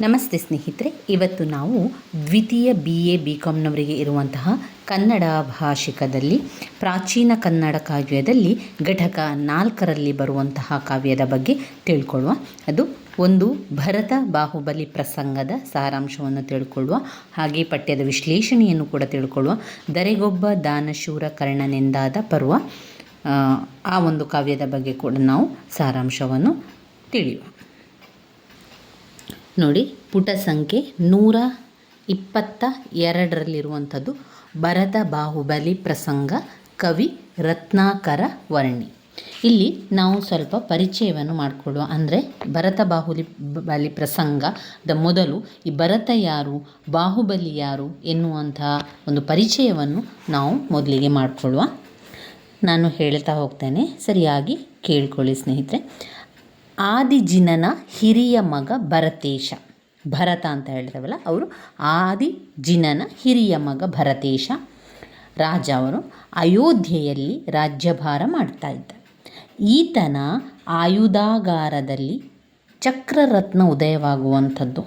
ನಮಸ್ತೆ ಸ್ನೇಹಿತರೆ ಇವತ್ತು ನಾವು ದ್ವಿತೀಯ ಬಿ ಎ ಬಿ ಕಾಮ್ನವರಿಗೆ ಇರುವಂತಹ ಕನ್ನಡ ಭಾಷಿಕದಲ್ಲಿ ಪ್ರಾಚೀನ ಕನ್ನಡ ಕಾವ್ಯದಲ್ಲಿ ಘಟಕ ನಾಲ್ಕರಲ್ಲಿ ಬರುವಂತಹ ಕಾವ್ಯದ ಬಗ್ಗೆ ತಿಳ್ಕೊಳ್ಳುವ. ಅದು ಒಂದು ಭರತ ಬಾಹುಬಲಿ ಪ್ರಸಂಗದ ಸಾರಾಂಶವನ್ನು ತಿಳ್ಕೊಳ್ಳುವ ಹಾಗೆ ಪಠ್ಯದ ವಿಶ್ಲೇಷಣೆಯನ್ನು ಕೂಡ ತಿಳ್ಕೊಳ್ಳುವ ದರೆಗೊಬ್ಬ ದಾನಶೂರ ಕರ್ಣನೆಂದಾದ ಪರ್ವ ಆ, ಒಂದು ಕಾವ್ಯದ ಬಗ್ಗೆ ಕೂಡ ನಾವು ಸಾರಾಂಶವನ್ನು ತಿಳಿಯುವ. ನೋಡಿ, ಪುಟ ಸಂಖ್ಯೆ ನೂರ ಇಪ್ಪತ್ತ ಎರಡರಲ್ಲಿರುವಂಥದ್ದು ಭರತ ಬಾಹುಬಲಿ ಪ್ರಸಂಗ ಕವಿ ರತ್ನಾಕರ ವರ್ಣಿ. ಇಲ್ಲಿ ನಾವು ಸ್ವಲ್ಪ ಪರಿಚಯವನ್ನು ಮಾಡಿಕೊಳ್ಳುವ. ಅಂದರೆ ಭರತ ಬಾಹುಲಿ ಬಲಿ ಪ್ರಸಂಗದ ಮೊದಲು ಈ ಭರತ ಯಾರು, ಬಾಹುಬಲಿ ಯಾರು ಎನ್ನುವಂತಹ ಒಂದು ಪರಿಚಯವನ್ನು ನಾವು ಮೊದಲಿಗೆ ಮಾಡಿಕೊಳ್ಳುವ. ನಾನು ಹೇಳ್ತಾ ಹೋಗ್ತೇನೆ. ಸರಿಯಾಗಿ ಕೇಳಿಕೊಳ್ಳಿ ಸ್ನೇಹಿತರೆ. ಆದಿಜಿನನ ಹಿರಿಯ ಮಗ ಭರತೇಶ. ಭರತ ಅಂತ ಹೇಳ್ತೇವಲ್ಲ ಅವರು. ಆದಿಜಿನನ ಹಿರಿಯ ಮಗ ಭರತೇಶ. ರಾಜ ಅವರು ಅಯೋಧ್ಯೆಯಲ್ಲಿ ರಾಜ್ಯಭಾರ ಮಾಡ್ತಾ ಇದ್ದ. ಈತನ ಆಯುಧಾಗಾರದಲ್ಲಿ ಚಕ್ರರತ್ನ ಉದಯವಾಗುವಂಥದ್ದು.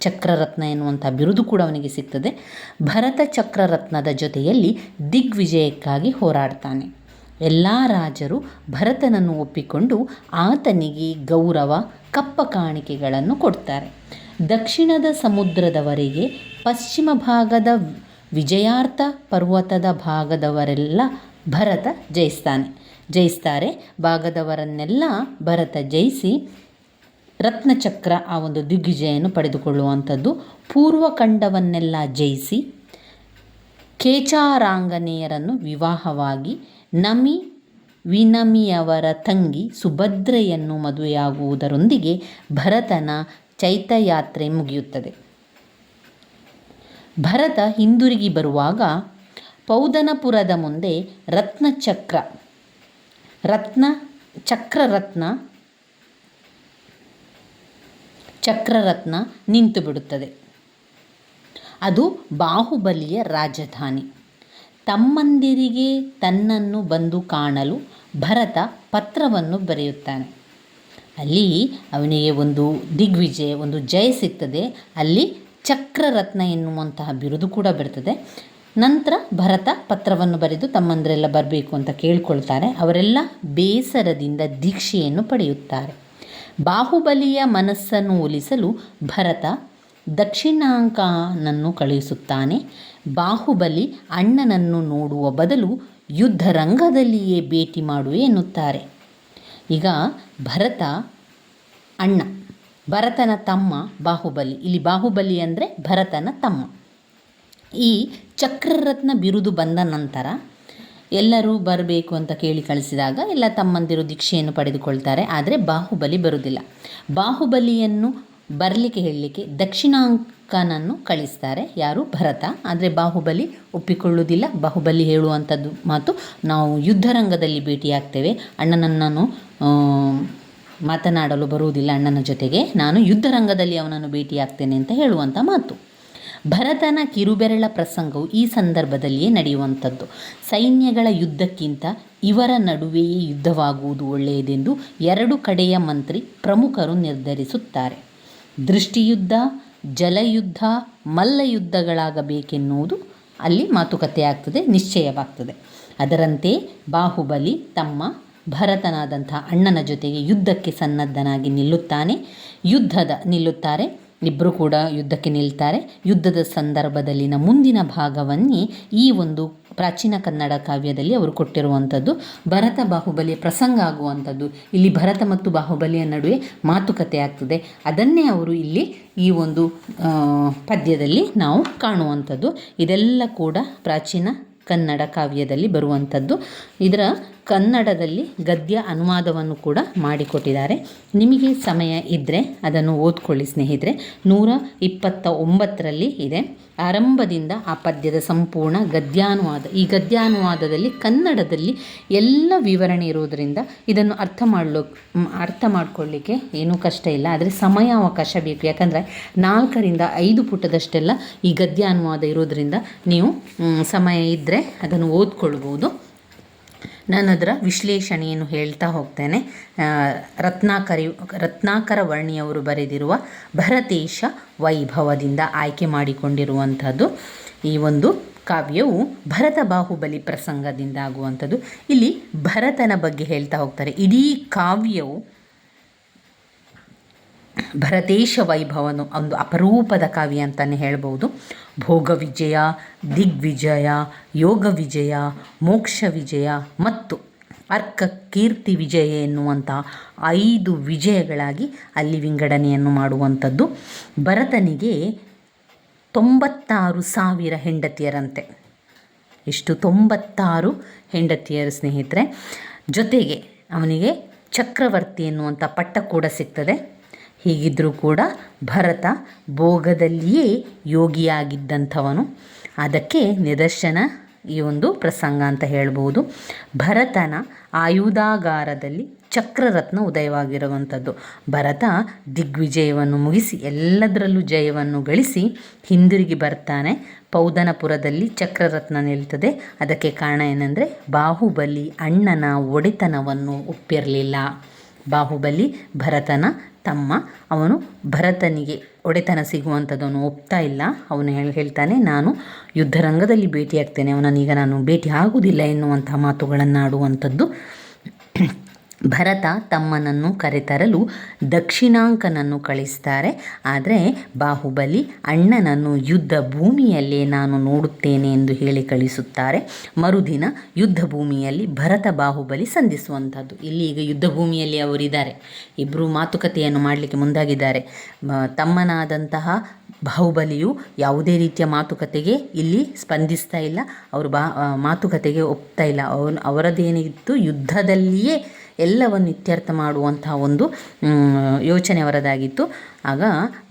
ಚಕ್ರರತ್ನ ಎನ್ನುವಂಥ ಬಿರುದು ಕೂಡ ಅವನಿಗೆ ಸಿಗ್ತದೆ. ಭರತ ಚಕ್ರರತ್ನದ ಜೊತೆಯಲ್ಲಿ ದಿಗ್ವಿಜಯಕ್ಕಾಗಿ ಹೋರಾಡ್ತಾನೆ. ಎಲ್ಲ ರಾಜರು ಭರತನನ್ನು ಒಪ್ಪಿಕೊಂಡು ಆತನಿಗೆ ಗೌರವ, ಕಪ್ಪ ಕಾಣಿಕೆಗಳನ್ನು ಕೊಡ್ತಾರೆ. ದಕ್ಷಿಣದ ಸಮುದ್ರದವರೆಗೆ ಪಶ್ಚಿಮ ಭಾಗದ ವಿಜಯಾರ್ಥ ಪರ್ವತದ ಭಾಗದವರೆಲ್ಲ ಭರತ ಜಯಿಸ್ತಾನೆ. ಜಯಿಸ್ತಾರೆ. ಭಾಗದವರನ್ನೆಲ್ಲ ಭರತ ಜಯಿಸಿ ರತ್ನಚಕ್ರ ಆ ಒಂದು ದಿಗ್ವಿಜಯನ್ನು ಪಡೆದುಕೊಳ್ಳುವಂಥದ್ದು. ಪೂರ್ವಖಂಡವನ್ನೆಲ್ಲ ಜಯಿಸಿ ಕೇಚಾರಾಂಗನೇಯರನ್ನು ವಿವಾಹವಾಗಿ ನಮಿ ವಿನಮಿಯವರ ತಂಗಿ ಸುಭದ್ರೆಯನ್ನು ಮದುವೆಯಾಗುವುದರೊಂದಿಗೆ ಭರತನ ಚೈತ್ಯಯಾತ್ರೆ ಮುಗಿಯುತ್ತದೆ. ಭರತ ಹಿಂದಿರುಗಿ ಬರುವಾಗ ಪೌದನಪುರದ ಮುಂದೆ ರತ್ನಚಕ್ರ ರತ್ನ ಚಕ್ರರತ್ನ ಚಕ್ರರತ್ನ ನಿಂತುಬಿಡುತ್ತದೆ. ಅದು ಬಾಹುಬಲಿಯ ರಾಜಧಾನಿ. ತಮ್ಮಂದಿರಿಗೆ ತನ್ನನ್ನು ಬಂದು ಕಾಣಲು ಭರತ ಪತ್ರವನ್ನು ಬರೆಯುತ್ತಾನೆ. ಅಲ್ಲಿ ಅವನಿಗೆ ಒಂದು ದಿಗ್ವಿಜಯ, ಒಂದು ಜಯ ಸಿಗ್ತದೆ. ಅಲ್ಲಿ ಚಕ್ರರತ್ನ ಎನ್ನುವಂತಹ ಬಿರುದು ಕೂಡ ಬರ್ತದೆ. ನಂತರ ಭರತ ಪತ್ರವನ್ನು ಬರೆದು ತಮ್ಮಂದರೆಲ್ಲ ಬರಬೇಕು ಅಂತ ಕೇಳ್ಕೊಳ್ತಾರೆ. ಅವರೆಲ್ಲ ಬೇಸರದಿಂದ ದೀಕ್ಷೆಯನ್ನು ಪಡೆಯುತ್ತಾರೆ. ಬಾಹುಬಲಿಯ ಮನಸ್ಸನ್ನು ಒಲಿಸಲು ಭರತ ದಕ್ಷಿಣಾಂಕನನ್ನು ಕಳುಹಿಸುತ್ತಾನೆ. ಬಾಹುಬಲಿ ಅಣ್ಣನನ್ನು ನೋಡುವ ಬದಲು ಯುದ್ಧರಂಗದಲ್ಲಿಯೇ ಭೇಟಿ ಮಾಡು ಎನ್ನುತ್ತಾರೆ. ಈಗ ಭರತ ಅಣ್ಣ, ಭರತನ ತಮ್ಮ ಬಾಹುಬಲಿ. ಇಲ್ಲಿ ಬಾಹುಬಲಿ ಅಂದರೆ ಭರತನ ತಮ್ಮ. ಈ ಚಕ್ರರತ್ನ ಬಿರುದು ಬಂದ ನಂತರ ಎಲ್ಲರೂ ಬರಬೇಕು ಅಂತ ಕೇಳಿ ಕಳಿಸಿದಾಗ ಎಲ್ಲ ತಮ್ಮಂದಿರು ದೀಕ್ಷೆಯನ್ನು ಪಡೆದುಕೊಳ್ತಾರೆ, ಆದರೆ ಬಾಹುಬಲಿ ಬರುವುದಿಲ್ಲ ಬಾಹುಬಲಿಯನ್ನು ಬರಲಿಕ್ಕೆ ಹೇಳಲಿಕ್ಕೆ ದಕ್ಷಿಣಾಂಕನನ್ನು ಕಳಿಸ್ತಾರೆ. ಯಾರು? ಭರತ. ಆದರೆ ಬಾಹುಬಲಿ ಒಪ್ಪಿಕೊಳ್ಳುವುದಿಲ್ಲ. ಬಾಹುಬಲಿ ಹೇಳುವಂಥದ್ದು ಮಾತು ನಾವು ಯುದ್ಧರಂಗದಲ್ಲಿ ಭೇಟಿಯಾಗ್ತೇವೆ. ಅಣ್ಣನನ್ನು ನಾನು ಮಾತನಾಡಲು ಬರುವುದಿಲ್ಲ ಅಣ್ಣನ ಜೊತೆಗೆ. ನಾನು ಯುದ್ಧರಂಗದಲ್ಲಿ ಅವನನ್ನು ಭೇಟಿಯಾಗ್ತೇನೆ ಅಂತ ಹೇಳುವಂಥ ಮಾತು. ಭರತನ ಕಿರುಬೆರಳ ಪ್ರಸಂಗವು ಈ ಸಂದರ್ಭದಲ್ಲಿಯೇ ನಡೆಯುವಂಥದ್ದು. ಸೈನ್ಯಗಳ ಯುದ್ಧಕ್ಕಿಂತ ಇವರ ನಡುವೆಯೇ ಯುದ್ಧವಾಗುವುದು ಒಳ್ಳೆಯದೆಂದು ಎರಡು ಕಡೆಯ ಮಂತ್ರಿ ಪ್ರಮುಖರು ನಿರ್ಧರಿಸುತ್ತಾರೆ. ದೃಷ್ಟಿಯುದ್ಧ ಜಲಯುದ್ಧ, ಮಲ್ಲಯುದ್ಧಗಳಾಗಬೇಕೆನ್ನುವುದು ಅಲ್ಲಿ ಮಾತುಕತೆ ಆಗ್ತದೆ ನಿಶ್ಚಯವಾಗ್ತದೆ. ಅದರಂತೆ ಬಾಹುಬಲಿ ತಮ್ಮ ಭರತನಾದಂಥ ಅಣ್ಣನ ಜೊತೆಗೆ ಯುದ್ಧಕ್ಕೆ ಸನ್ನದ್ಧನಾಗಿ ನಿಲ್ಲುತ್ತಾನೆ. ಯುದ್ಧದ ನಿಲ್ಲುತ್ತಾರೆ. ಇಬ್ಬರು ಕೂಡ ಯುದ್ಧಕ್ಕೆ ನಿಲ್ತಾರೆ. ಯುದ್ಧದ ಸಂದರ್ಭದಲ್ಲಿನ ಮುಂದಿನ ಭಾಗವನ್ನೇ ಈ ಒಂದು ಪ್ರಾಚೀನ ಕನ್ನಡ ಕಾವ್ಯದಲ್ಲಿ ಅವರು ಕೊಟ್ಟಿರುವಂಥದ್ದು. ಭರತ ಬಾಹುಬಲಿಯ ಪ್ರಸಂಗ ಆಗುವಂಥದ್ದು. ಇಲ್ಲಿ ಭರತ ಮತ್ತು ಬಾಹುಬಲಿಯ ನಡುವೆ ಮಾತುಕತೆ ಆಗ್ತದೆ. ಅದನ್ನೇ ಅವರು ಇಲ್ಲಿ ಈ ಒಂದು ಪದ್ಯದಲ್ಲಿ ನಾವು ಕಾಣುವಂಥದ್ದು. ಇದೆಲ್ಲ ಕೂಡ ಪ್ರಾಚೀನ ಕನ್ನಡ ಕಾವ್ಯದಲ್ಲಿ ಬರುವಂಥದ್ದು. ಇದರ ಕನ್ನಡದಲ್ಲಿ ಗದ್ಯ ಅನುವಾದವನ್ನು ಕೂಡ ಮಾಡಿಕೊಟ್ಟಿದ್ದಾರೆ. ನಿಮಗೆ ಸಮಯ ಇದ್ದರೆ ಅದನ್ನು ಓದ್ಕೊಳ್ಳಿ ಸ್ನೇಹಿತರೆ. ನೂರ ಇಪ್ಪತ್ತ ಒಂಬತ್ತರಲ್ಲಿ ಇದೆ. ಆರಂಭದಿಂದ ಆ ಪದ್ಯದ ಸಂಪೂರ್ಣ ಗದ್ಯಾನುವಾದ, ಈ ಗದ್ಯಾನುವಾದದಲ್ಲಿ ಕನ್ನಡದಲ್ಲಿ ಎಲ್ಲ ವಿವರಣೆ ಇರುವುದರಿಂದ ಇದನ್ನು ಅರ್ಥ ಮಾಡಲು, ಅರ್ಥ ಮಾಡಿಕೊಳ್ಳಿಕ್ಕೆ ಏನೂ ಕಷ್ಟ ಇಲ್ಲ. ಆದರೆ ಸಮಯ ಅವಕಾಶ ಬೇಕು. ಯಾಕಂದರೆ ನಾಲ್ಕರಿಂದ ಐದು ಪುಟದಷ್ಟೆಲ್ಲ ಈ ಗದ್ಯಾನುವಾದ ಇರೋದರಿಂದ ನೀವು ಸಮಯ ಇದ್ದರೆ ಅದನ್ನು ಓದ್ಕೊಳ್ಬೋದು. ನಾನು ಅದರ ವಿಶ್ಲೇಷಣೆಯನ್ನು ಹೇಳ್ತಾ ಹೋಗ್ತೇನೆ. ರತ್ನಾಕರಿ, ರತ್ನಾಕರ ವರ್ಣಿಯವರು ಬರೆದಿರುವ ಭರತೇಶ ವೈಭವದಿಂದ ಆಯ್ಕೆ ಮಾಡಿಕೊಂಡಿರುವಂಥದ್ದು. ಈ ಒಂದು ಕಾವ್ಯವು ಭರತ ಬಾಹುಬಲಿ ಪ್ರಸಂಗದಿಂದ ಆಗುವಂಥದ್ದು. ಇಲ್ಲಿ ಭರತನ ಬಗ್ಗೆ ಹೇಳ್ತಾ ಹೋಗ್ತಾರೆ. ಇಡೀ ಕಾವ್ಯವು ಭರತೇಶ ವೈಭವನು ಒಂದು ಅಪರೂಪದ ಕಾವ್ಯ ಅಂತಲೇ ಹೇಳ್ಬೋದು. ಭೋಗ ವಿಜಯ ದಿಗ್ವಿಜಯ ಯೋಗ ವಿಜಯ, ಮೋಕ್ಷ ವಿಜಯ ಮತ್ತು ಅರ್ಕ ಕೀರ್ತಿ ವಿಜಯ ಎನ್ನುವಂಥ ಐದು ವಿಜಯಗಳಾಗಿ ಅಲ್ಲಿ ವಿಂಗಡಣೆಯನ್ನು ಮಾಡುವಂಥದ್ದು. ಭರತನಿಗೆ ತೊಂಬತ್ತಾರು ಸಾವಿರ ಹೆಂಡತಿಯರಂತೆ. ಇಷ್ಟು ತೊಂಬತ್ತಾರು ಹೆಂಡತಿಯರು ಸ್ನೇಹಿತರೆ. ಜೊತೆಗೆ ಅವನಿಗೆ ಚಕ್ರವರ್ತಿ ಎನ್ನುವಂಥ ಪಟ್ಟ ಕೂಡ ಸಿಗ್ತದೆ. ಹೀಗಿದ್ದರೂ ಕೂಡ ಭರತ ಭೋಗದಲ್ಲಿಯೇ ಯೋಗಿಯಾಗಿದ್ದಂಥವನು. ಅದಕ್ಕೆ ನಿದರ್ಶನ ಈ ಒಂದು ಪ್ರಸಂಗ ಅಂತ ಹೇಳ್ಬೋದು. ಭರತನ ಆಯುಧಾಗಾರದಲ್ಲಿ ಚಕ್ರರತ್ನ ಉದಯವಾಗಿರುವಂಥದ್ದು. ಭರತ ದಿಗ್ವಿಜಯವನ್ನು ಮುಗಿಸಿ ಎಲ್ಲದರಲ್ಲೂ ಜಯವನ್ನು ಗಳಿಸಿ ಹಿಂದಿರುಗಿ ಬರ್ತಾನೆ. ಪೌದನಪುರದಲ್ಲಿ ಚಕ್ರರತ್ನ ನಿಲ್ತದೆ. ಅದಕ್ಕೆ ಕಾರಣ ಏನಂದರೆ ಬಾಹುಬಲಿ ಅಣ್ಣನ ಒಡೆತನವನ್ನು ಒಪ್ಪಿರಲಿಲ್ಲ. ಬಾಹುಬಲಿ ಭರತನ ತಮ್ಮ, ಅವನು ಭರತನಿಗೆ ಒಡೆತನ ಸಿಗುವಂಥದ್ದನ್ನು ಒಪ್ತಾ ಇಲ್ಲ. ಅವನು ಹೇಳಿ ಹೇಳ್ತಾನೆ, ನಾನು ಯುದ್ಧರಂಗದಲ್ಲಿ ಭೇಟಿಯಾಗ್ತೇನೆ. ಅವನನ್ನೀಗ ನಾನು ಭೇಟಿ ಆಗುವುದಿಲ್ಲ ಎನ್ನುವಂಥ ಮಾತುಗಳನ್ನು ಆಡುವಂಥದ್ದು ಭರತ ತಮ್ಮನನ್ನು ಕರೆತರಲು ದಕ್ಷಿಣಾಂಕನನ್ನು ಕಳಿಸ್ತಾರೆ. ಆದರೆ ಬಾಹುಬಲಿ ಅಣ್ಣನನ್ನು ಯುದ್ಧ ಭೂಮಿಯಲ್ಲೇ ನಾನು ನೋಡುತ್ತೇನೆ ಎಂದು ಹೇಳಿ ಕಳಿಸುತ್ತಾರೆ. ಮರುದಿನ ಯುದ್ಧ ಭೂಮಿಯಲ್ಲಿ ಭರತ ಬಾಹುಬಲಿ ಸಂಧಿಸುವಂಥದ್ದು. ಇಲ್ಲಿ ಈಗ ಯುದ್ಧ ಭೂಮಿಯಲ್ಲಿ ಅವರಿದ್ದಾರೆ. ಇಬ್ಬರು ಮಾತುಕತೆಯನ್ನು ಮಾಡಲಿಕ್ಕೆ ಮುಂದಾಗಿದ್ದಾರೆ. ತಮ್ಮನಾದಂತಹ ಬಾಹುಬಲಿಯು ಯಾವುದೇ ರೀತಿಯ ಮಾತುಕತೆಗೆ ಇಲ್ಲಿ ಸ್ಪಂದಿಸ್ತಾ ಇಲ್ಲ. ಅವರು ಬಾ ಮಾತುಕತೆಗೆ ಒಪ್ತಾ ಇಲ್ಲ. ಅವನು, ಅವರದೇನಿತ್ತು? ಯುದ್ಧದಲ್ಲಿಯೇ ಎಲ್ಲವನ್ನು ಇತ್ಯರ್ಥ ಮಾಡುವಂತಹ ಒಂದು ಯೋಚನೆ ಅವರದಾಗಿತ್ತು. ಆಗ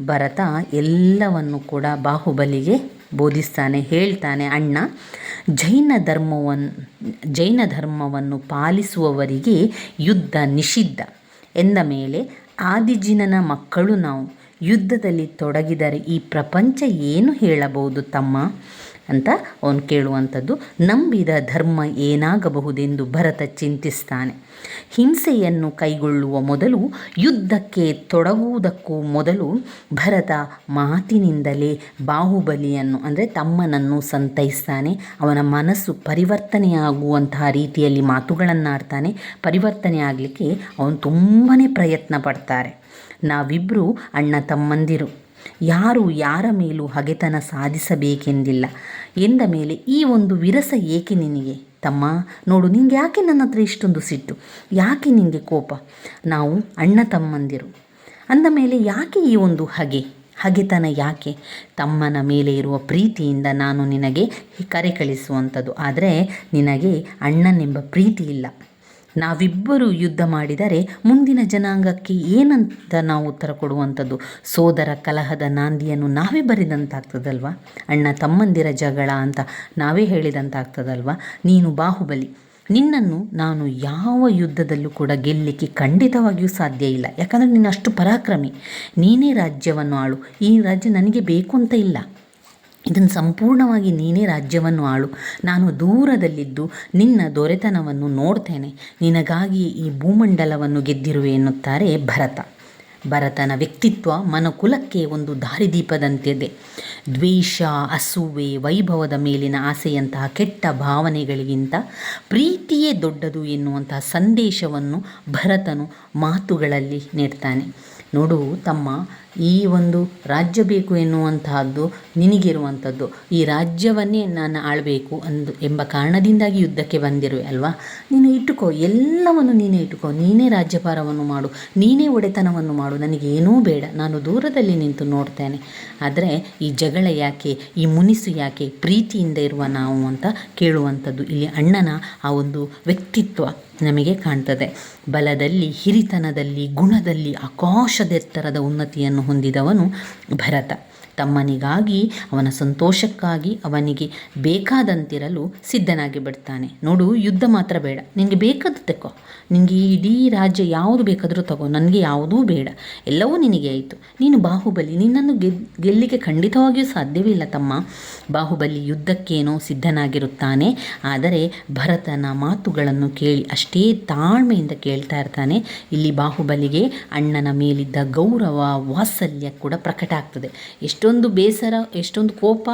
ಭರತ ಎಲ್ಲವನ್ನು ಕೂಡ ಬಾಹುಬಲಿಗೆ ಬೋಧಿಸ್ತಾನೆ, ಹೇಳ್ತಾನೆ, ಅಣ್ಣ, ಜೈನ ಧರ್ಮವನ್ನು ಜೈನ ಧರ್ಮವನ್ನು ಪಾಲಿಸುವವರಿಗೆ ಯುದ್ಧ ನಿಷಿದ್ಧ. ಎಂದ ಮೇಲೆ ಆದಿಜಿನನ ಮಕ್ಕಳು ನಾವು ಯುದ್ಧದಲ್ಲಿ ತೊಡಗಿದರೆ ಈ ಪ್ರಪಂಚ ಏನು ಹೇಳಬಹುದು ತಮ್ಮ? ಅಂತ ಅವನು ಕೇಳುವಂಥದ್ದು, ನಂಬಿದ ಧರ್ಮ ಏನಾಗಬಹುದೆಂದು ಭರತ ಚಿಂತಿಸ್ತಾನೆ. ಹಿಂಸೆಯನ್ನು ಕೈಗೊಳ್ಳುವ ಮೊದಲು, ಯುದ್ಧಕ್ಕೆ ತೊಡಗುವುದಕ್ಕೂ ಮೊದಲು ಭರತ ಮಾತಿನಿಂದಲೇ ಬಾಹುಬಲಿಯನ್ನು, ಅಂದರೆ ತಮ್ಮನನ್ನು ಸಂತೈಸ್ತಾನೆ. ಅವನ ಮನಸ್ಸು ಪರಿವರ್ತನೆಯಾಗುವಂತಹ ರೀತಿಯಲ್ಲಿ ಮಾತುಗಳನ್ನಾಡ್ತಾನೆ. ಪರಿವರ್ತನೆ ಆಗಲಿಕ್ಕೆ ಅವನು ತುಂಬಾ ಪ್ರಯತ್ನ ಪಡ್ತಾರೆ. ನಾವಿಬ್ಬರು ಅಣ್ಣ ತಮ್ಮಂದಿರು. ಯಾರು ಯಾರ ಮೇಲೂ ಹಗೆತನ ಸಾಧಿಸಬೇಕೆಂದಿಲ್ಲ. ಎಂದ ಮೇಲೆ ಈ ಒಂದು ವಿರಸ ಏಕೆ ನಿನಗೆ? ತಮ್ಮ, ನೋಡು, ನಿಂಗೆ ಯಾಕೆ ನನ್ನ ಹತ್ರ ಇಷ್ಟೊಂದು ಸಿಟ್ಟು? ಯಾಕೆ ನಿನಗೆ ಕೋಪ? ನಾವು ಅಣ್ಣ ತಮ್ಮಂದಿರು. ಅಂದ ಮೇಲೆ ಯಾಕೆ ಈ ಒಂದು ಹಗೆ? ಹಗೆತನ ಯಾಕೆ? ತಮ್ಮನ ಮೇಲೆ ಇರುವ ಪ್ರೀತಿಯಿಂದ ನಾನು ನಿನಗೆ ಕರೆ ಕಳಿಸುವಂಥದ್ದು. ಆದರೆ ನಿನಗೆ ಅಣ್ಣನೆಂಬ ಪ್ರೀತಿ ಇಲ್ಲ ನಾವಿಬ್ಬರು ಯುದ್ಧ ಮಾಡಿದರೆ ಮುಂದಿನ ಜನಾಂಗಕ್ಕೆ ಏನಂತ ನಾವು ಉತ್ತರ ಕೊಡುವಂಥದ್ದು? ಸೋದರ ಕಲಹದ ನಾಂದಿಯನ್ನು ನಾವೇ ಬರೆದಂತಾಗ್ತದಲ್ವ? ಅಣ್ಣ ತಮ್ಮಂದಿರ ಜಗಳ ಅಂತ ನಾವೇ ಹೇಳಿದಂತಾಗ್ತದಲ್ವ? ನೀನು ಬಾಹುಬಲಿ, ನಿನ್ನನ್ನು ನಾನು ಯಾವ ಯುದ್ಧದಲ್ಲೂ ಕೂಡ ಗೆಲ್ಲಲಿಕ್ಕೆ ಖಂಡಿತವಾಗಿಯೂ ಸಾಧ್ಯ ಇಲ್ಲ. ಯಾಕಂದರೆ ನೀನು ಅಷ್ಟು ಪರಾಕ್ರಮಿ. ನೀನೇ ರಾಜ್ಯವನ್ನು ಆಳು. ಈ ರಾಜ್ಯ ನನಗೆ ಬೇಕು ಅಂತ ಇಲ್ಲ. ಇದನ್ನು ಸಂಪೂರ್ಣವಾಗಿ ನೀನೇ ರಾಜ್ಯವನ್ನು ಆಳು. ನಾನು ದೂರದಲ್ಲಿದ್ದು ನಿನ್ನ ದೊರೆತನವನ್ನು ನೋಡ್ತೇನೆ. ನಿನಗಾಗಿ ಈ ಭೂಮಂಡಲವನ್ನು ಗೆದ್ದಿರುವೆ ಎನ್ನುತ್ತಾರೆ ಭರತ. ಭರತನ ವ್ಯಕ್ತಿತ್ವ ಮನಕುಲಕ್ಕೆ ಒಂದು ದಾರಿದೀಪದಂತಿದೆ. ದ್ವೇಷ ಅಸೂವೆ ವೈಭವದ ಮೇಲಿನ ಆಸೆಯಂತಹ ಕೆಟ್ಟ ಭಾವನೆಗಳಿಗಿಂತ ಪ್ರೀತಿಯೇ ದೊಡ್ಡದು ಎನ್ನುವಂತಹ ಸಂದೇಶವನ್ನು ಭರತನು ಮಾತುಗಳಲ್ಲಿ ನೀಡ್ತಾನೆ. ನೋಡು ತಮ್ಮ ಈ ಒಂದು ರಾಜ್ಯ ಬೇಕು ಎನ್ನುವಂತಹದ್ದು ನಿನಗಿರುವಂಥದ್ದು. ಈ ರಾಜ್ಯವನ್ನೇ ನಾನು ಆಳಬೇಕು ಅಂದು ಎಂಬ ಕಾರಣದಿಂದಾಗಿ ಯುದ್ಧಕ್ಕೆ ಬಂದಿರುವೆ ಅಲ್ವಾ? ನೀನು ಇಟ್ಟುಕೋ, ಎಲ್ಲವನ್ನು ನೀನೇ ಇಟ್ಟುಕೋ. ನೀನೇ ರಾಜ್ಯಭಾರವನ್ನು ಮಾಡು, ನೀನೇ ಒಡೆತನವನ್ನು ಮಾಡು. ನನಗೇನೂ ಬೇಡ, ನಾನು ದೂರದಲ್ಲಿ ನಿಂತು ನೋಡ್ತೇನೆ. ಆದರೆ ಈ ಜಗಳ ಯಾಕೆ, ಈ ಮುನಿಸು ಯಾಕೆ ಪ್ರೀತಿಯಿಂದ ಇರುವ ನಾವು ಅಂತ ಕೇಳುವಂಥದ್ದು ಇಲ್ಲಿ ಅಣ್ಣನ ಆ ಒಂದು ವ್ಯಕ್ತಿತ್ವ ನಮಗೆ ಕಾಣ್ತದೆ. ಬಲದಲ್ಲಿ, ಹಿರಿತನದಲ್ಲಿ, ಗುಣದಲ್ಲಿ, ಆಕಾಶದೆತ್ತರದ ಉನ್ನತಿಯನ್ನು ಹೊಂದಿದವನು ಭರತ. ತಮ್ಮನಿಗಾಗಿ, ಅವನ ಸಂತೋಷಕ್ಕಾಗಿ ಅವನಿಗೆ ಬೇಕಾದಂತಿರಲು ಸಿದ್ಧನಾಗಿ ಬಿಡ್ತಾನೆ. ನೋಡು, ಯುದ್ಧ ಮಾತ್ರ ಬೇಡ. ನಿನಗೆ ಬೇಕಾದ ತೆಕ್ಕೋ ನಿನಗೆ ಇಡೀ ರಾಜ್ಯ ಯಾವುದು ಬೇಕಾದರೂ ತಗೋ. ನನಗೆ ಯಾವುದೂ ಬೇಡ. ಎಲ್ಲವೂ ನಿನಗೆ ಆಯಿತು. ನೀನು ಬಾಹುಬಲಿ. ನಿನ್ನನ್ನು ಗೆಲ್ಲಿಗೆ ಖಂಡಿತವಾಗಿಯೂ ಸಾಧ್ಯವಿಲ್ಲ ತಮ್ಮ. ಬಾಹುಬಲಿ ಯುದ್ಧಕ್ಕೇನೋ ಸಿದ್ಧನಾಗಿರುತ್ತಾನೆ. ಆದರೆ ಭರತನ ಮಾತುಗಳನ್ನು ಕೇಳಿ ಅಷ್ಟೇ ತಾಳ್ಮೆಯಿಂದ ಕೇಳ್ತಾ ಇರ್ತಾನೆ. ಇಲ್ಲಿ ಬಾಹುಬಲಿಗೆ ಅಣ್ಣನ ಮೇಲಿದ್ದ ಗೌರವ, ವಾತ್ಸಲ್ಯ ಕೂಡ ಪ್ರಕಟ ಆಗ್ತದೆ. ಎಷ್ಟೊಂದು ಬೇಸರ, ಎಷ್ಟೊಂದು ಕೋಪ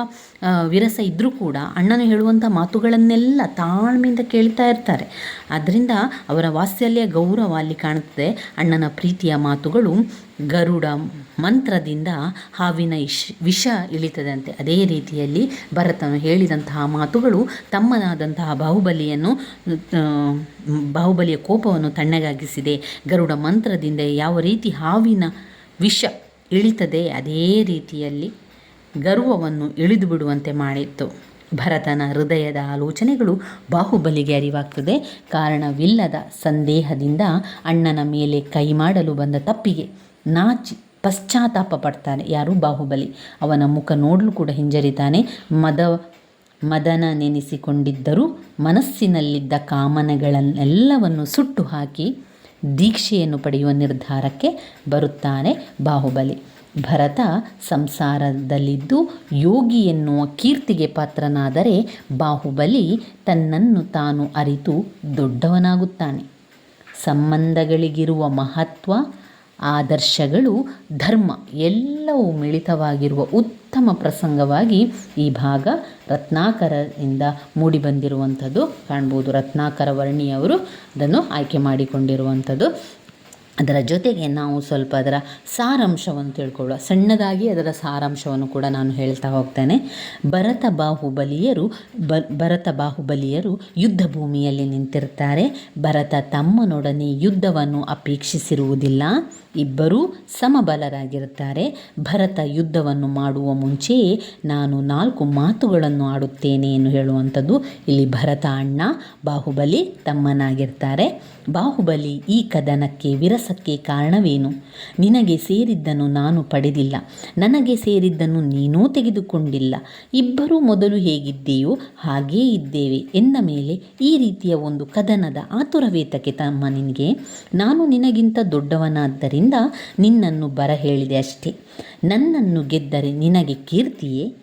ವಿರಸ ಇದ್ದರೂ ಕೂಡ ಅಣ್ಣನು ಹೇಳುವಂಥ ಮಾತುಗಳನ್ನೆಲ್ಲ ತಾಳ್ಮೆಯಿಂದ ಕೇಳ್ತಾ ಇರ್ತಾರೆ. ಅದರಿಂದ ಅವರ ವಾತ್ಸಲ್ಯ ಗೌರವ ಅಲ್ಲಿ ಕಾಣುತ್ತದೆ. ಅಣ್ಣನ ಪ್ರೀತಿಯ ಮಾತುಗಳು ಗರುಡ ಮಂತ್ರದಿಂದ ಹಾವಿನ ಇಶ್, ವಿಷ ಇಳಿತದಂತೆ. ಅದೇ ರೀತಿಯಲ್ಲಿ ಭರತನು ಹೇಳಿದಂತಹ ಮಾತುಗಳು ತಮ್ಮನಾದಂತಹ ಬಾಹುಬಲಿಯನ್ನು ಬಾಹುಬಲಿಯ ಕೋಪವನ್ನು ತಣ್ಣಗಾಗಿಸಿದೆ. ಗರುಡ ಮಂತ್ರದಿಂದ ಯಾವ ರೀತಿ ಹಾವಿನ ವಿಷ ಇಳಿತದೆ ಅದೇ ರೀತಿಯಲ್ಲಿ ಗರ್ವವನ್ನು ಇಳಿದು ಬಿಡುವಂತೆ ಮಾಡಿತ್ತು. ಭರತನ ಹೃದಯದ ಆಲೋಚನೆಗಳು ಬಾಹುಬಲಿಗೆ ಅರಿವಾಗ್ತದೆ. ಕಾರಣವಿಲ್ಲದ ಸಂದೇಹದಿಂದ ಅಣ್ಣನ ಮೇಲೆ ಕೈ ಮಾಡಲು ಬಂದ ತಪ್ಪಿಗೆ ನಾಚಿ ಪಶ್ಚಾತ್ತಾಪ ಪಡ್ತಾನೆ ಯಾರು? ಬಾಹುಬಲಿ. ಅವನ ಮುಖ ನೋಡಲು ಕೂಡ ಹಿಂಜರಿತಾನೆ. ಮದ ಮದನ ನೆನೆಸಿಕೊಂಡಿದ್ದರೂ ಮನಸ್ಸಿನಲ್ಲಿದ್ದ ಕಾಮನೆಗಳನ್ನೆಲ್ಲವನ್ನು ಸುಟ್ಟು ಹಾಕಿ ದೀಕ್ಷೆಯನ್ನು ಪಡೆಯುವ ನಿರ್ಧಾರಕ್ಕೆ ಬರುತ್ತಾನೆ ಬಾಹುಬಲಿ. ಭರತ ಸಂಸಾರದಲ್ಲಿದ್ದು ಯೋಗಿ ಎನ್ನುವ ಕೀರ್ತಿಗೆ ಪಾತ್ರನಾದರೆ ಬಾಹುಬಲಿ ತನ್ನನ್ನು ತಾನು ಅರಿತು ದೊಡ್ಡವನಾಗುತ್ತಾನೆ. ಸಂಬಂಧಗಳಿಗಿರುವ ಮಹತ್ವ ಆದರ್ಶಗಳು, ಧರ್ಮ ಎಲ್ಲವೂ ಮಿಳಿತವಾಗಿರುವ ಉತ್ತಮ ಪ್ರಸಂಗವಾಗಿ ಈ ಭಾಗ ರತ್ನಾಕರದಿಂದ ಮೂಡಿಬಂದಿರುವಂಥದ್ದು ಕಾಣ್ಬೋದು. ರತ್ನಾಕರ ವರ್ಣಿಯವರು ಅದನ್ನು ಆಯ್ಕೆ ಮಾಡಿಕೊಂಡಿರುವಂಥದ್ದು. ಅದರ ಜೊತೆಗೆ ನಾವು ಸ್ವಲ್ಪ ಅದರ ಸಾರಾಂಶವನ್ನು ತಿಳ್ಕೊಳ್ಳುವ, ಸಣ್ಣದಾಗಿ ಅದರ ಸಾರಾಂಶವನ್ನು ಕೂಡ ನಾನು ಹೇಳ್ತಾ ಹೋಗ್ತೇನೆ. ಭರತ ಬಾಹುಬಲಿಯರು ಭರತ ಬಾಹುಬಲಿಯರು ಯುದ್ಧ ಭೂಮಿಯಲ್ಲಿ ನಿಂತಿರ್ತಾರೆ. ಭರತ ತಮ್ಮನೊಡನೆ ಯುದ್ಧವನ್ನು ಅಪೇಕ್ಷಿಸಿರುವುದಿಲ್ಲ. ಇಬ್ಬರೂ ಸಮಬಲರಾಗಿರುತ್ತಾರೆ. ಭರತ ಯುದ್ಧವನ್ನು ಮಾಡುವ ಮುಂಚೆಯೇ ನಾನು ನಾಲ್ಕು ಮಾತುಗಳನ್ನು ಆಡುತ್ತೇನೆ ಎಂದು ಹೇಳುವಂಥದ್ದು ಇಲ್ಲಿ ಭರತ ಅಣ್ಣ, ಬಾಹುಬಲಿ ತಮ್ಮನಾಗಿರ್ತಾರೆ. ಬಾಹುಬಲಿ ಈ ಕದನಕ್ಕೆ ವಿರಸಕ್ಕೆ ಕಾರಣವೇನು? ನಿನಗೆ ಸೇರಿದ್ದನ್ನು ನಾನು ಪಡೆದಿಲ್ಲ. ನನಗೆ ಸೇರಿದ್ದನ್ನು ನೀನೂ ತೆಗೆದುಕೊಂಡಿಲ್ಲ. ಇಬ್ಬರೂ ಮೊದಲು ಹೇಗಿದ್ದೆಯೋ ಹಾಗೇ ಇದ್ದೇವೆ ಎಂದ ಮೇಲೆ ಈ ರೀತಿಯ ಒಂದು ಕದನದ ಆತುರವೇತಕ್ಕೆ ತಮ್ಮ ನಿನಗೆ, ನಾನು ನಿನಗಿಂತ ದೊಡ್ಡವನಾದ್ದರಿಂದ ನಿನ್ನನ್ನು ಬರ ಹೇಳಿದೆ ಅಷ್ಟೇ. ನನ್ನನ್ನು ಗೆದ್ದರೆ ನಿನಗೆ ಕೀರ್ತಿಯೇ?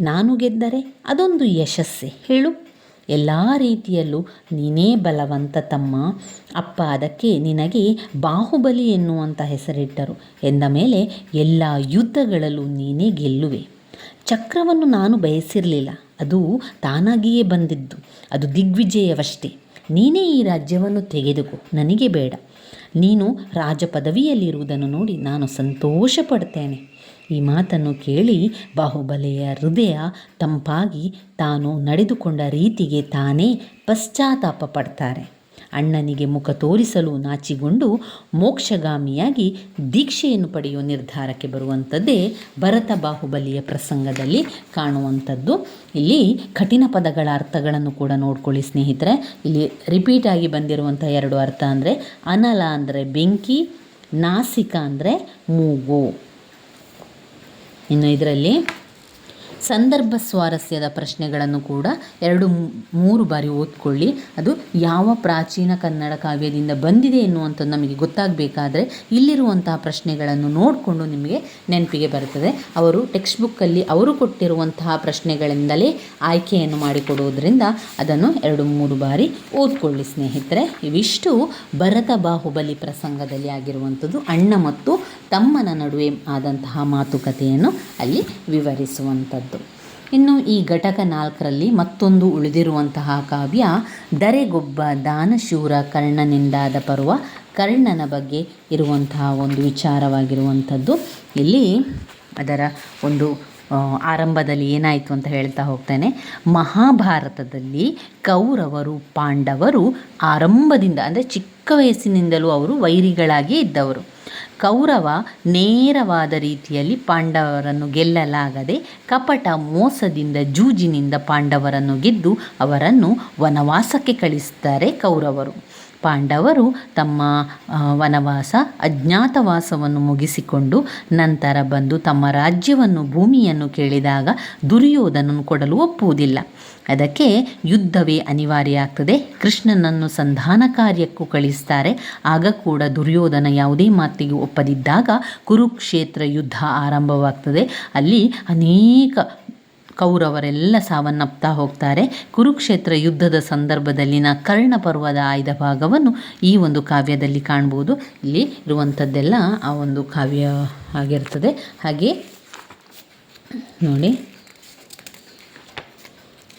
ನಾನು ಗೆದ್ದರೆ ಅದೊಂದು ಯಶಸ್ಸೆ? ಹೇಳು. ಎಲ್ಲ ರೀತಿಯಲ್ಲೂ ನೀನೇ ಬಲವಂತ ತಮ್ಮ. ಅಪ್ಪ ಅದಕ್ಕೆ ನಿನಗೆ ಬಾಹುಬಲಿ ಎನ್ನುವಂಥ ಹೆಸರಿಟ್ಟರು. ಎಂದ ಮೇಲೆ ಎಲ್ಲ ಯುದ್ಧಗಳಲ್ಲೂ ನೀನೇ ಗೆಲ್ಲುವೆ. ಚಕ್ರವನ್ನು ನಾನು ಬಯಸಿರಲಿಲ್ಲ. ಅದು ತಾನಾಗಿಯೇ ಬಂದಿದ್ದು. ಅದು ದಿಗ್ವಿಜಯವಷ್ಟೇ. ನೀನೇ ಈ ರಾಜ್ಯವನ್ನು ತೆಗೆದುಕೋ. ನನಗೆ ಬೇಡ. ನೀನು ರಾಜ ಪದವಿಯಲ್ಲಿರುವುದನ್ನು ನೋಡಿ ನಾನು ಸಂತೋಷ ಪಡ್ತೇನೆ ಈ ಮಾತನ್ನು ಕೇಳಿ ಬಾಹುಬಲಿಯ ಹೃದಯ ತಂಪಾಗಿ ತಾನು ನಡೆದುಕೊಂಡ ರೀತಿಗೆ ತಾನೇ ಪಶ್ಚಾತ್ತಾಪ ಪಡ್ತಾರೆ ಅಣ್ಣನಿಗೆ ಮುಖ ತೋರಿಸಲು ನಾಚಿಕೊಂಡು ಮೋಕ್ಷಗಾಮಿಯಾಗಿ ದೀಕ್ಷೆಯನ್ನು ಪಡೆಯುವ ನಿರ್ಧಾರಕ್ಕೆ ಬರುವಂಥದ್ದೇ ಭರತ ಬಾಹುಬಲಿಯ ಪ್ರಸಂಗದಲ್ಲಿ ಕಾಣುವಂಥದ್ದು. ಇಲ್ಲಿ ಕಠಿಣ ಪದಗಳ ಅರ್ಥಗಳನ್ನು ಕೂಡ ನೋಡ್ಕೊಳ್ಳಿ ಸ್ನೇಹಿತರೆ. ಇಲ್ಲಿ ರಿಪೀಟ್ ಆಗಿ ಬಂದಿರುವಂಥ ಎರಡು ಅರ್ಥ ಅಂದರೆ ಅನಲ ಅಂದರೆ ಬೆಂಕಿ, ನಾಸಿಕ ಅಂದರೆ ಮೂಗು. ಇನ್ನು ಇದರಲ್ಲಿ ಸಂದರ್ಭ ಸ್ವಾರಸ್ಯದ ಪ್ರಶ್ನೆಗಳನ್ನು ಕೂಡ ಎರಡು ಮೂರು ಬಾರಿ ಓದ್ಕೊಳ್ಳಿ. ಅದು ಯಾವ ಪ್ರಾಚೀನ ಕನ್ನಡ ಕಾವ್ಯದಿಂದ ಬಂದಿದೆ ಎನ್ನುವಂಥದ್ದು ನಮಗೆ ಗೊತ್ತಾಗಬೇಕಾದ್ರೆ ಇಲ್ಲಿರುವಂತಹ ಪ್ರಶ್ನೆಗಳನ್ನು ನೋಡಿಕೊಂಡು ನಿಮಗೆ ನೆನಪಿಗೆ ಬರ್ತದೆ ಅವರು ಟೆಕ್ಸ್ಟ್ ಬುಕ್ಕಲ್ಲಿ ಅವರು ಕೊಟ್ಟಿರುವಂತಹ ಪ್ರಶ್ನೆಗಳಿಂದಲೇ ಆಯ್ಕೆಯನ್ನು ಮಾಡಿಕೊಡುವುದರಿಂದ ಅದನ್ನು ಎರಡು ಮೂರು ಬಾರಿ ಓದ್ಕೊಳ್ಳಿ ಸ್ನೇಹಿತರೆ. ಇವಿಷ್ಟು ಭರತ ಬಾಹುಬಲಿ ಪ್ರಸಂಗದಲ್ಲಿ ಆಗಿರುವಂಥದ್ದು ಅಣ್ಣ ಮತ್ತು ತಮ್ಮನ ನಡುವೆ ಆದಂತಹ ಮಾತುಕತೆಯನ್ನು ಅಲ್ಲಿ ವಿವರಿಸುವಂಥದ್ದು. ಇನ್ನು ಈ ಘಟಕ ನಾಲ್ಕರಲ್ಲಿ ಮತ್ತೊಂದು ಉಳಿದಿರುವಂತಹ ಕಾವ್ಯ, ದರೆಗೊಬ್ಬ ದಾನಶೂರ ಕರ್ಣನಿಂದಾದ ಪರ್ವ ಕರ್ಣನ ಬಗ್ಗೆ ಇರುವಂತಹ ಒಂದು ವಿಚಾರವಾಗಿರುವಂಥದ್ದು. ಇಲ್ಲಿ ಅದರ ಒಂದು ಆರಂಭದಲ್ಲಿ ಏನಾಯಿತು ಅಂತ ಹೇಳ್ತಾ ಹೋಗ್ತೇನೆ. ಮಹಾಭಾರತದಲ್ಲಿ ಕೌರವರು, ಪಾಂಡವರು ಆರಂಭದಿಂದ, ಅಂದರೆ ಚಿಕ್ಕ ವಯಸ್ಸಿನಿಂದಲೂ ಅವರು ವೈರಿಗಳಾಗಿ ಇದ್ದವರು. ಕೌರವ ನೇರವಾದ ರೀತಿಯಲ್ಲಿ ಪಾಂಡವರನ್ನು ಗೆಲ್ಲಲಾಗದೆ, ಕಪಟ ಮೋಸದಿಂದ, ಜೂಜಿನಿಂದ ಪಾಂಡವರನ್ನು ಗೆದ್ದು ಅವರನ್ನು ವನವಾಸಕ್ಕೆ ಕಳಿಸ್ತಾರೆ ಕೌರವರು. ಪಾಂಡವರು ತಮ್ಮ ವನವಾಸ, ಅಜ್ಞಾತವಾಸವನ್ನು ಮುಗಿಸಿಕೊಂಡು ನಂತರ ಬಂದು ತಮ್ಮ ರಾಜ್ಯವನ್ನು, ಭೂಮಿಯನ್ನು ಕೇಳಿದಾಗ ದುರ್ಯೋಧನನು ಕೊಡಲು ಒಪ್ಪುವುದಿಲ್ಲ. ಅದಕ್ಕೆ ಯುದ್ಧವೇ ಅನಿವಾರ್ಯ ಆಗ್ತದೆ ಕೃಷ್ಣನನ್ನು ಸಂಧಾನ ಕಾರ್ಯಕ್ಕೂ ಕಳಿಸ್ತಾರೆ. ಆಗ ಕೂಡ ದುರ್ಯೋಧನ ಯಾವುದೇ ಮಾತಿಗೆ ಒಪ್ಪದಿದ್ದಾಗ ಕುರುಕ್ಷೇತ್ರ ಯುದ್ಧ ಆರಂಭವಾಗ್ತದೆ. ಅಲ್ಲಿ ಅನೇಕ ಕೌರವರೆಲ್ಲ ಸಾವನ್ನಪ್ತಾ ಹೋಗ್ತಾರೆ. ಕುರುಕ್ಷೇತ್ರ ಯುದ್ಧದ ಸಂದರ್ಭದಲ್ಲಿನ ಕರ್ಣ ಪರ್ವದ ಆಯ್ದ ಭಾಗವನ್ನು ಈ ಒಂದು ಕಾವ್ಯದಲ್ಲಿ ಕಾಣ್ಬೋದು. ಇಲ್ಲಿ ಇರುವಂಥದ್ದೆಲ್ಲ ಆ ಒಂದು ಕಾವ್ಯ ಆಗಿರ್ತದೆ. ಹಾಗೆ ನೋಡಿ.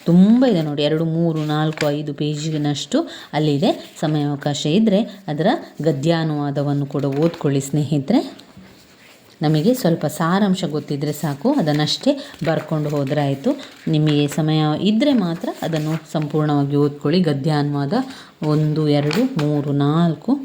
ತುಂಬ ಇದೆ ನೋಡಿ. ಎರಡು, ಮೂರು, ನಾಲ್ಕು, ಐದು ಪೇಜಿನಷ್ಟು ಅಲ್ಲಿದೆ. ಸಮಯಾವಕಾಶ ಇದ್ದರೆ ಅದರ ಗದ್ಯಾನುವಾದವನ್ನು ಕೂಡ ಓದ್ಕೊಳ್ಳಿ ಸ್ನೇಹಿತರೆ. ನಮಗೆ ಸ್ವಲ್ಪ ಸಾರಾಂಶ ಗೊತ್ತಿದ್ದರೆ ಸಾಕು, ಅದನ್ನಷ್ಟೇ ಬರ್ಕೊಂಡು ಹೋದರೆ ನಿಮಗೆ ಸಮಯ ಇದ್ದರೆ ಮಾತ್ರ ಅದನ್ನು ಸಂಪೂರ್ಣವಾಗಿ ಓದ್ಕೊಳ್ಳಿ. ಗದ್ಯಾನುವಾದ ಒಂದು, ಎರಡು, ಮೂರು, ನಾಲ್ಕು,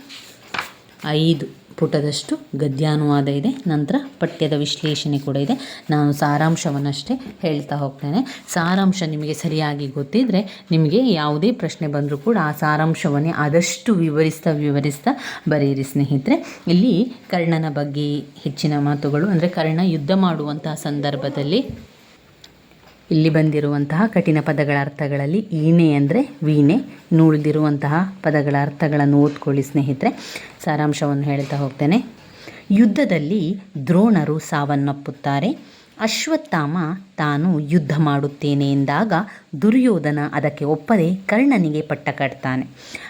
ಐದು. ಪುಟದಷ್ಟು ಗದ್ಯಾನುವಾದ ಇದೆ. ನಂತರ ಪಠ್ಯದ ವಿಶ್ಲೇಷಣೆ ಕೂಡ ಇದೆ. ನಾನು ಸಾರಾಂಶವನ್ನಷ್ಟೇ ಹೇಳ್ತಾ ಹೋಗ್ತೇನೆ. ಸಾರಾಂಶ ನಿಮಗೆ ಸರಿಯಾಗಿ ಗೊತ್ತಿದ್ದರೆ ನಿಮಗೆ ಯಾವುದೇ ಪ್ರಶ್ನೆ ಬಂದರೂ ಕೂಡ ಆ ಸಾರಾಂಶವನ್ನೇ ಆದಷ್ಟು ವಿವರಿಸ್ತಾ ವಿವರಿಸ್ತಾ ಬರೀರಿ ಸ್ನೇಹಿತರೆ. ಇಲ್ಲಿ ಕರ್ಣನ ಬಗ್ಗೆ ಹೆಚ್ಚಿನ ಮಾತುಗಳು, ಅಂದರೆ ಕರ್ಣ ಯುದ್ಧ ಮಾಡುವಂತಹ ಸಂದರ್ಭದಲ್ಲಿ ಇಲ್ಲಿ ಬಂದಿರುವಂತಹ ಕಠಿಣ ಪದಗಳ ಅರ್ಥಗಳಲ್ಲಿ ಈಣೆ ಅಂದರೆ ವೀಣೆ, ನೂಳಿದಿರುವಂತಹ ಪದಗಳ ಅರ್ಥಗಳನ್ನು ಓದ್ಕೊಳ್ಳಿ ಸ್ನೇಹಿತರೆ. ಸಾರಾಂಶವನ್ನು ಹೇಳ್ತಾ ಹೋಗ್ತೇನೆ. ಯುದ್ಧದಲ್ಲಿ ದ್ರೋಣರು ಸಾವನ್ನಪ್ಪುತ್ತಾರೆ. ಅಶ್ವತ್ಥಾಮ ತಾನು ಯುದ್ಧ ಮಾಡುತ್ತೇನೆ ಎಂದಾಗ ದುರ್ಯೋಧನ ಅದಕ್ಕೆ ಒಪ್ಪದೆ ಕರ್ಣನಿಗೆ ಪಟ್ಟ ಕಟ್ತಾನೆ.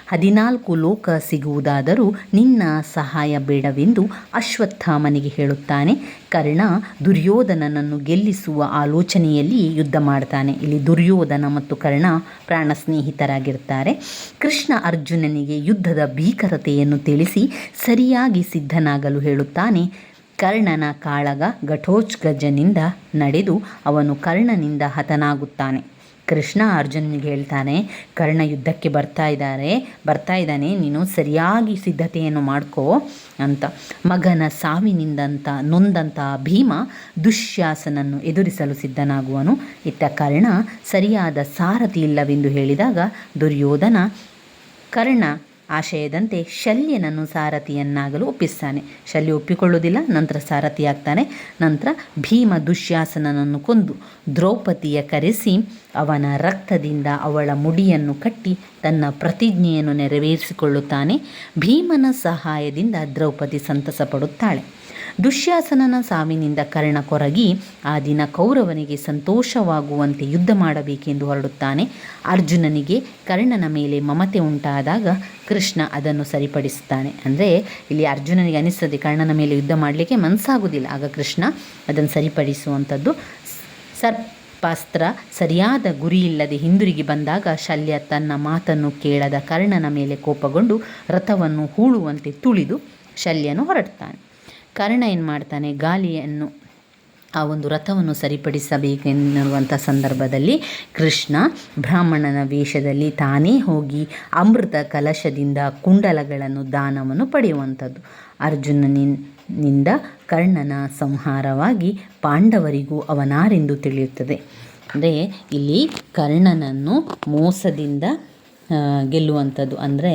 ಹದಿನಾಲ್ಕು ಲೋಕ ಸಿಗುವುದಾದರೂ ನಿನ್ನ ಸಹಾಯ ಬೇಡವೆಂದು ಅಶ್ವತ್ಥಾಮನಿಗೆ ಹೇಳುತ್ತಾನೆ. ಕರ್ಣ ದುರ್ಯೋಧನನನ್ನು ಗೆಲ್ಲಿಸುವ ಆಲೋಚನೆಯಲ್ಲಿ ಯುದ್ಧ ಮಾಡ್ತಾನೆ. ಇಲ್ಲಿ ದುರ್ಯೋಧನ ಮತ್ತು ಕರ್ಣ ಪ್ರಾಣ ಸ್ನೇಹಿತರಾಗಿರ್ತಾರೆ ಕೃಷ್ಣ ಅರ್ಜುನನಿಗೆ ಯುದ್ಧದ ಭೀಕರತೆಯನ್ನು ತಿಳಿಸಿ ಸರಿಯಾಗಿ ಸಿದ್ಧನಾಗಲು ಹೇಳುತ್ತಾನೆ. ಕರ್ಣನ ಕಾಳಗ ಘಟೋತ್ಕಜನಿಂದ ನಡೆದು ಅವನು ಕರ್ಣನಿಂದ ಹತನಾಗುತ್ತಾನೆ. ಕೃಷ್ಣ ಅರ್ಜುನನಿಗೆ ಹೇಳ್ತಾನೆ, ಕರ್ಣ ಯುದ್ಧಕ್ಕೆ ಬರ್ತಾ ಇದ್ದಾರೆ ಬರ್ತಾ ಇದ್ದಾನೆ ನೀನು ಸರಿಯಾಗಿ ಸಿದ್ಧತೆಯನ್ನು ಮಾಡ್ಕೋ ಅಂತ. ಮಗನ ಸಾವಿನಿಂದಂತ ನೊಂದಂಥ ಭೀಮ ದುಶ್ಯಾಸನನ್ನು ಎದುರಿಸಲು ಸಿದ್ಧನಾಗುವನು. ಇತ್ತ ಕರ್ಣ ಸರಿಯಾದ ಸಾರಥಿ ಇಲ್ಲವೆಂದು ಹೇಳಿದಾಗ ದುರ್ಯೋಧನ, ಕರ್ಣ ಆಶಯದಂತೆ ಶಲ್ಯನನ್ನು ಸಾರಥಿಯನ್ನಾಗಲು ಒಪ್ಪಿಸ್ತಾನೆ. ಶಲ್ಯ ಒಪ್ಪಿಕೊಳ್ಳುವುದಿಲ್ಲ, ನಂತರ ಸಾರಥಿಯಾಗ್ತಾನೆ. ನಂತರ ಭೀಮ ದುಶ್ಯಾಸನನನ್ನು ಕೊಂದು ದ್ರೌಪದಿಯ ಕರೆಸಿ ಅವನ ರಕ್ತದಿಂದ ಅವಳ ಮುಡಿಯನ್ನು ಕಟ್ಟಿ ತನ್ನ ಪ್ರತಿಜ್ಞೆಯನ್ನು ನೆರವೇರಿಸಿಕೊಳ್ಳುತ್ತಾನೆ. ಭೀಮನ ಸಹಾಯದಿಂದ ದ್ರೌಪದಿ ಸಂತಸ ಪಡುತ್ತಾಳೆ ದುಶ್ಯಾಸನನ ಸಾವಿನಿಂದ ಕರ್ಣ ಕೊರಗಿ ಆ ದಿನ ಕೌರವನಿಗೆ ಸಂತೋಷವಾಗುವಂತೆ ಯುದ್ಧ ಮಾಡಬೇಕೆಂದು ಹೊರಡುತ್ತಾನೆ. ಅರ್ಜುನನಿಗೆ ಕರ್ಣನ ಮೇಲೆ ಮಮತೆ ಉಂಟಾದಾಗ ಕೃಷ್ಣ ಅದನ್ನು ಸರಿಪಡಿಸುತ್ತಾನೆ. ಅಂದರೆ ಇಲ್ಲಿ ಅರ್ಜುನನಿಗೆ ಅನಿಸ್ತದೆ ಕರ್ಣನ ಮೇಲೆ ಯುದ್ಧ ಮಾಡಲಿಕ್ಕೆ ಮನಸ್ಸಾಗುವುದಿಲ್ಲ ಆಗ ಕೃಷ್ಣ ಅದನ್ನು ಸರಿಪಡಿಸುವಂಥದ್ದು ಸರ್ಪಾಸ್ತ್ರ ಸರಿಯಾದ ಗುರಿಯಿಲ್ಲದೆ ಹಿಂದಿರುಗಿ ಬಂದಾಗ ಶಲ್ಯ ತನ್ನ ಮಾತನ್ನು ಕೇಳದ ಕರ್ಣನ ಮೇಲೆ ಕೋಪಗೊಂಡು ರಥವನ್ನು ಹೂಳುವಂತೆ ತುಳಿದು ಶಲ್ಯನು ಹೊರಡ್ತಾನೆ ಕರ್ಣ ಏನು ಮಾಡ್ತಾನೆ? ಗಾಲಿಯನ್ನು ಆ ಒಂದು ರಥವನ್ನು ಸರಿಪಡಿಸಬೇಕೆನ್ನುವಂಥ ಸಂದರ್ಭದಲ್ಲಿ ಕೃಷ್ಣ ಬ್ರಾಹ್ಮಣನ ವೇಷದಲ್ಲಿ ತಾನೇ ಹೋಗಿ ಅಮೃತ ಕಲಶದಿಂದ ಕುಂಡಲಗಳನ್ನು ದಾನವನ್ನು ಪಡೆಯುವಂಥದ್ದು. ಅರ್ಜುನನಿಂದ ಕರ್ಣನ ಸಂಹಾರವಾಗಿ ಪಾಂಡವರಿಗೂ ಅವನಾರೆಂದು ತಿಳಿಯುತ್ತದೆ. ಅಂದರೆ ಇಲ್ಲಿ ಕರ್ಣನನ್ನು ಮೋಸದಿಂದ ಗೆಲ್ಲುವಂಥದ್ದು. ಅಂದರೆ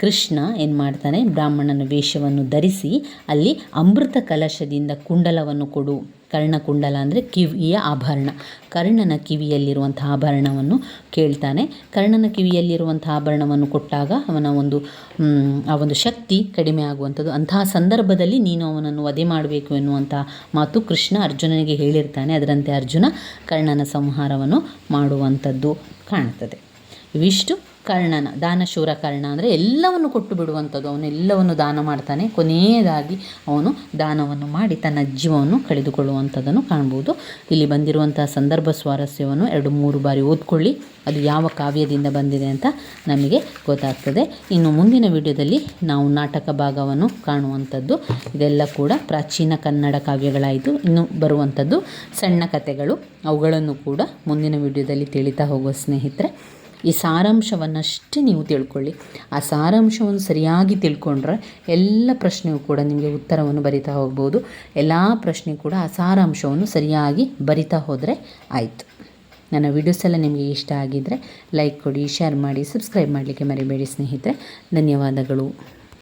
ಕೃಷ್ಣ ಏನು ಮಾಡ್ತಾನೆ? ಬ್ರಾಹ್ಮಣನ ವೇಷವನ್ನು ಧರಿಸಿ ಅಲ್ಲಿ ಅಮೃತ ಕಲಶದಿಂದ ಕುಂಡಲವನ್ನು ಕೊಡು. ಕರ್ಣಕುಂಡಲ ಅಂದರೆ ಕಿವಿಯ ಆಭರಣ. ಕರ್ಣನ ಕಿವಿಯಲ್ಲಿರುವಂಥ ಆಭರಣವನ್ನು ಕೇಳ್ತಾನೆ. ಕರ್ಣನ ಕಿವಿಯಲ್ಲಿರುವಂಥ ಆಭರಣವನ್ನು ಕೊಟ್ಟಾಗ ಅವನ ಒಂದು ಆ ಒಂದು ಶಕ್ತಿ ಕಡಿಮೆ ಆಗುವಂಥದ್ದು. ಅಂತಹ ಸಂದರ್ಭದಲ್ಲಿ ನೀನು ಅವನನ್ನು ವಧೆ ಮಾಡಬೇಕು ಎನ್ನುವಂಥ ಮಾತು ಕೃಷ್ಣ ಅರ್ಜುನನಿಗೆ ಹೇಳಿರ್ತಾನೆ. ಅದರಂತೆ ಅರ್ಜುನ ಕರ್ಣನ ಸಂಹಾರವನ್ನು ಮಾಡುವಂಥದ್ದು ಕಾಣ್ತದೆ. ಇವಿಷ್ಟು. ಕರ್ಣನ, ದಾನಶೂರ ಕರ್ಣ ಅಂದರೆ ಎಲ್ಲವನ್ನು ಕೊಟ್ಟು ಬಿಡುವಂಥದ್ದು. ಅವನು ಎಲ್ಲವನ್ನು ದಾನ ಮಾಡ್ತಾನೆ. ಕೊನೆಯದಾಗಿ ಅವನು ದಾನವನ್ನು ಮಾಡಿ ತನ್ನ ಜೀವವನ್ನು ಕಳೆದುಕೊಳ್ಳುವಂಥದ್ದನ್ನು ಕಾಣ್ಬೋದು. ಇಲ್ಲಿ ಬಂದಿರುವಂತಹ ಸಂದರ್ಭ ಸ್ವಾರಸ್ಯವನ್ನು ಎರಡು ಮೂರು ಬಾರಿ ಓದ್ಕೊಳ್ಳಿ. ಅದು ಯಾವ ಕಾವ್ಯದಿಂದ ಬಂದಿದೆ ಅಂತ ನಮಗೆ ಗೊತ್ತಾಗ್ತದೆ. ಇನ್ನು ಮುಂದಿನ ವಿಡಿಯೋದಲ್ಲಿ ನಾವು ನಾಟಕ ಭಾಗವನ್ನು ಕಾಣುವಂಥದ್ದು. ಇದೆಲ್ಲ ಕೂಡ ಪ್ರಾಚೀನ ಕನ್ನಡ ಕಾವ್ಯಗಳಾಯಿತು. ಇನ್ನು ಬರುವಂಥದ್ದು ಸಣ್ಣ ಕಥೆಗಳು. ಅವುಗಳನ್ನು ಕೂಡ ಮುಂದಿನ ವಿಡಿಯೋದಲ್ಲಿ ತಿಳಿತಾ ಹೋಗುವ ಸ್ನೇಹಿತರೆ. ಈ ಸಾರಾಂಶವನ್ನಷ್ಟೇ ನೀವು ತಿಳ್ಕೊಳ್ಳಿ. ಆ ಸಾರಾಂಶವನ್ನು ಸರಿಯಾಗಿ ತಿಳ್ಕೊಂಡ್ರೆ ಎಲ್ಲ ಪ್ರಶ್ನೆಗೂ ಕೂಡ ನಿಮಗೆ ಉತ್ತರವನ್ನು ಬರಿತಾ ಹೋಗ್ಬೋದು. ಎಲ್ಲ ಪ್ರಶ್ನೆ ಕೂಡ ಆ ಸಾರಾಂಶವನ್ನು ಸರಿಯಾಗಿ ಬರಿತಾ ಹೋದರೆ ಆಯಿತು. ನನ್ನ ವಿಡಿಯೋಸ್ ಎಲ್ಲ ನಿಮಗೆ ಇಷ್ಟ ಆಗಿದ್ದರೆ ಲೈಕ್ ಕೊಡಿ ಶೇರ್ ಮಾಡಿ ಸಬ್ಸ್ಕ್ರೈಬ್ ಮಾಡಲಿಕ್ಕೆ ಮರಿಬೇಡಿ ಸ್ನೇಹಿತರೆ. ಧನ್ಯವಾದಗಳು.